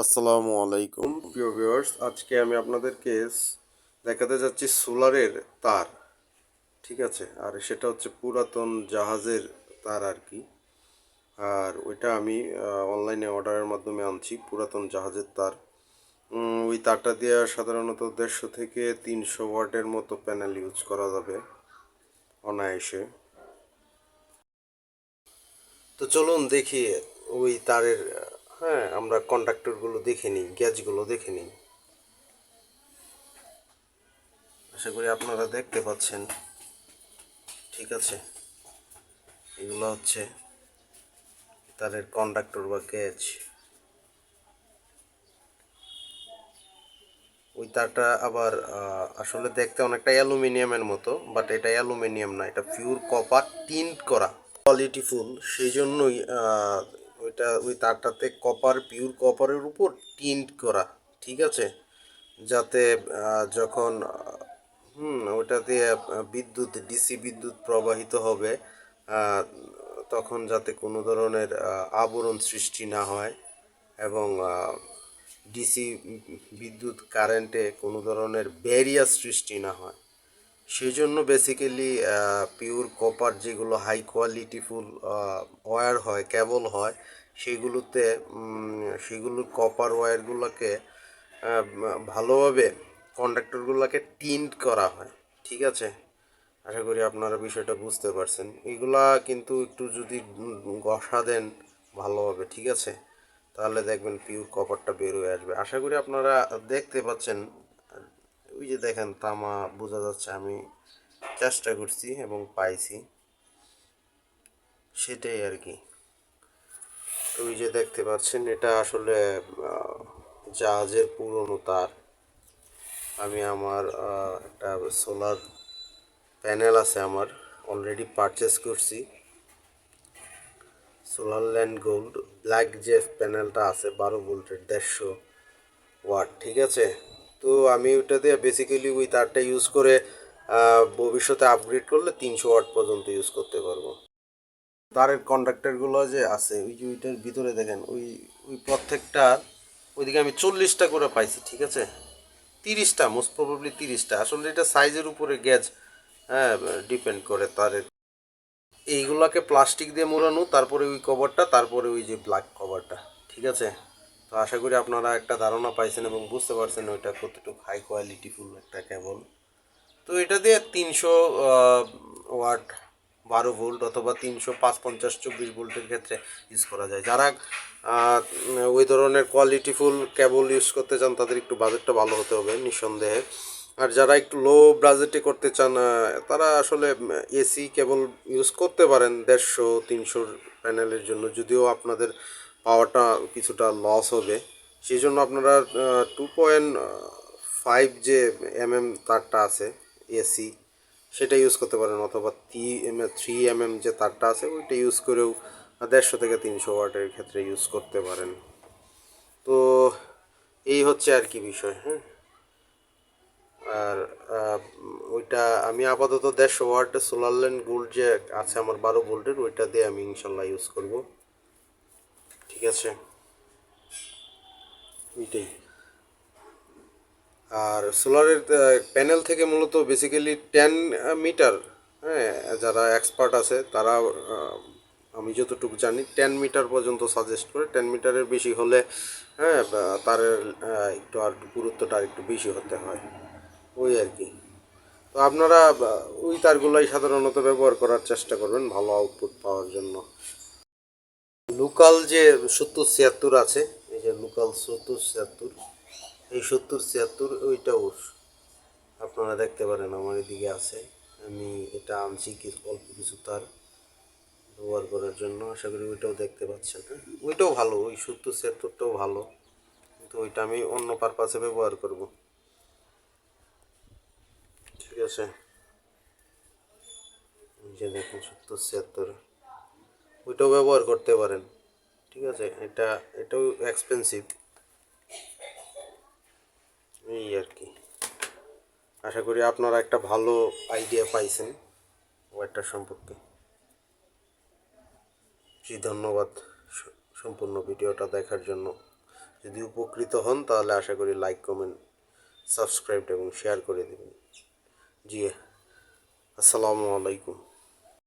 আসসালামু আলাইকুম। প্রিয় ভিউয়ার্স আজকে আমি আপনাদেরকে দেখাতে যাচ্ছি সোলারের তার, ঠিক আছে? আর সেটা হচ্ছে পুরাতন জাহাজের তার আর কি। আর ওইটা আমি অনলাইনে অর্ডারের মাধ্যমে আনছি, পুরাতন জাহাজের তার। ওই তারটা দিয়ে সাধারণত দেড়শো থেকে তিনশো ওয়াটের মতো প্যানেল ইউজ করা যাবে, অনায়াসে। তো চলুন দেখি ওই তারের হ্যাঁ আমরা কন্ডাক্টরগুলো দেখে নিই গ্যাজগুলো দেখে নিই। আশা করি আপনারা দেখতে পাচ্ছেন। ঠিক আছে? এগুলো হচ্ছে তারের কন্ডাক্টর বা গ্যাজ ওই তারটা আবার আসলে দেখতে অনেকটা অ্যালুমিনিয়ামের মতো বাট এটা অ্যালুমিনিয়াম না, এটা পিওর কপার টিন্ট করা। কোয়ালিটি ফুল সেই জন্যই ওইটা ওই তারটাতে কপার পিওর কপারের উপর টিন্ট করা, ঠিক আছে? যাতে যখন, হুম ওটা দিয়ে বিদ্যুৎ ডিসি বিদ্যুৎ প্রবাহিত হবে তখন যাতে কোনো ধরনের আবরণ সৃষ্টি না হয় এবং ডিসি বিদ্যুৎ কারেন্টে কোনো ধরনের ব্যারিয়ার সৃষ্টি না হয়। সেই জন্য বেসিক্যালি পিওর কপার যেগুলো হাই কোয়ালিটি ফুল ওয়্যার হয় কেবল হয়, সেগুলোতে সেগুলোর কপার ওয়্যারগুলোকে ভালোভাবে কন্ডাক্টরগুলোকে টিন্ট করা হয়, ঠিক আছে? আশা করি আপনারা বিষয়টা বুঝতে পারছেন। এগুলা কিন্তু একটু যদি ঘষা দেন, ভালো হবে, ঠিক আছে? তাহলে দেখবেন পিওর কপারটা বের হয়ে আসবে। আশা করি আপনারা দেখতে পাচ্ছেন ওই যে দেখেন, তামা বোঝা যাচ্ছে আমি চেষ্টা করছি এবং পাইছি। সেটাই আর কি। ওই যে দেখতে পাচ্ছেন, এটা আসলে জাহাজের পুরনো তার। আমি আমার একটা সোলার প্যানেল আছে আমার অলরেডি পারচেস করছি। সোলার ল্যান্ড গোল্ড ব্ল্যাক যে প্যানেলটা আছে, বারো ভোল্টের দেড়শো ওয়াট, ঠিক আছে? তো আমি দিয়ে বেসিক্যালি ওই তারটা ইউজ করে ভবিষ্যতে আপগ্রেড করলে তিনশো ওয়াট পর্যন্ত ইউজ করতে পারব। তারের কন্ডাক্টারগুলো যে আছে, ওই যে ওইটার ভিতরে দেখেন, ওই ওই প্রত্যেকটা, ওইদিকে আমি চল্লিশটা করে পাইছি, ঠিক আছে? তিরিশটা মোস্ট প্রবাবলি তিরিশটা। আসলে এটা সাইজের উপরে গ্যাজ হ্যাঁ ডিপেন্ড করে তারের। এইগুলোকে প্লাস্টিক দিয়ে মোড়ানো, তারপরে ওই কভারটা তারপরে ওই যে ব্ল্যাক কভারটা ঠিক আছে? তো আশা করি আপনারা একটা ধারণা পাইছেন এবং বুঝতে পারছেন ওইটা কতটুকু হাই কোয়ালিটি ফুল, একটা কেবল। তো এটা দিয়ে তিনশো ওয়াট, বারো ভোল্ট অথবা তিনশো পাঁচ পঞ্চাশ চব্বিশ ভোল্টের ক্ষেত্রে ইউজ করা যায়। যারা ওই ধরনের কোয়ালিটিফুল কেবল ইউজ করতে চান, তাদের একটু বাজেটটা ভালো হতে হবে নিঃসন্দেহে। আর যারা একটু লো বাজেটে করতে চান তারা আসলে এসি কেবল ইউজ করতে পারেন দেড়শো, তিনশোর প্যানেলের জন্য। যদিও আপনাদের পাওয়ারটা কিছুটা লস হবে। সেই জন্য আপনারা টু পয়েন্ট ফাইভ যে এম এম তারটা আছে এসি সেটা ইউজ করতে পারেন অথবা থ্রি এম এ থ্রি এম এম যে তারটা আছে, ওইটা ইউজ করেও দেড়শো থেকে তিনশো ওয়াটের ক্ষেত্রে ইউজ করতে পারেন। তো এই হচ্ছে আর কি বিষয় হ্যাঁ। আর ওইটা আমি আপাতত দেড়শো ওয়াট সোলার ল্যান্ড গোল্ড যে আছে আমার বারো ভোল্টের, ওইটা দিয়ে আমি ইনশাল্লাহ ইউজ করব। ঠিক আছে। ওইটাই আর সোলারের প্যানেল থেকে মূলত বেসিক্যালি টেন মিটার হ্যাঁ যারা এক্সপার্ট আছে, তারা আমি যতটুকু জানি টেন মিটার পর্যন্ত সাজেস্ট করে টেন মিটারের বেশি হলে হ্যাঁ তারের একটু আর গুরুত্বটা একটু বেশি হতে হয়। ওই আর কি। তো আপনারা ওই তারগুলোই সাধারণত ব্যবহার করার চেষ্টা করবেন, ভালো আউটপুট পাওয়ার জন্য। লোকাল যে সত্তর ছিয়াত্তর আছে, এই যে লোকাল সত্তর ছিয়াত্তর, এই সত্তর ছিয়াত্তর ওইটাও আপনারা দেখতে পারেন, আমার এদিকে আছে। আমি এটা আনছি কিছু অল্প কিছু তার ব্যবহার করার জন্য। আশা করি ওইটাও দেখতে পাচ্ছেন। ওইটাও ভালো, ওই সত্তর ছিয়াত্তরটাও ভালো। কিন্তু ওইটা আমি অন্য পারপাসে ব্যবহার করব। ঠিক আছে? যে দেখুন, সত্তর ছিয়াত্তর। ওইটাও ব্যবহার করতে পারেন। ঠিক আছে? এটা, এটাও এক্সপেন্সিভ এই আর কি। আশা করি আপনারা একটা ভালো আইডিয়া পাইছেন ওয়ারটার সম্পর্কে। জি, ধন্যবাদ সম্পূর্ণ ভিডিওটা দেখার জন্য। যদি উপকৃত হন, তাহলে আশা করি লাইক কমেন্ট সাবস্ক্রাইব এবং শেয়ার করে দেবেন। জি, আসসালামু আলাইকুম।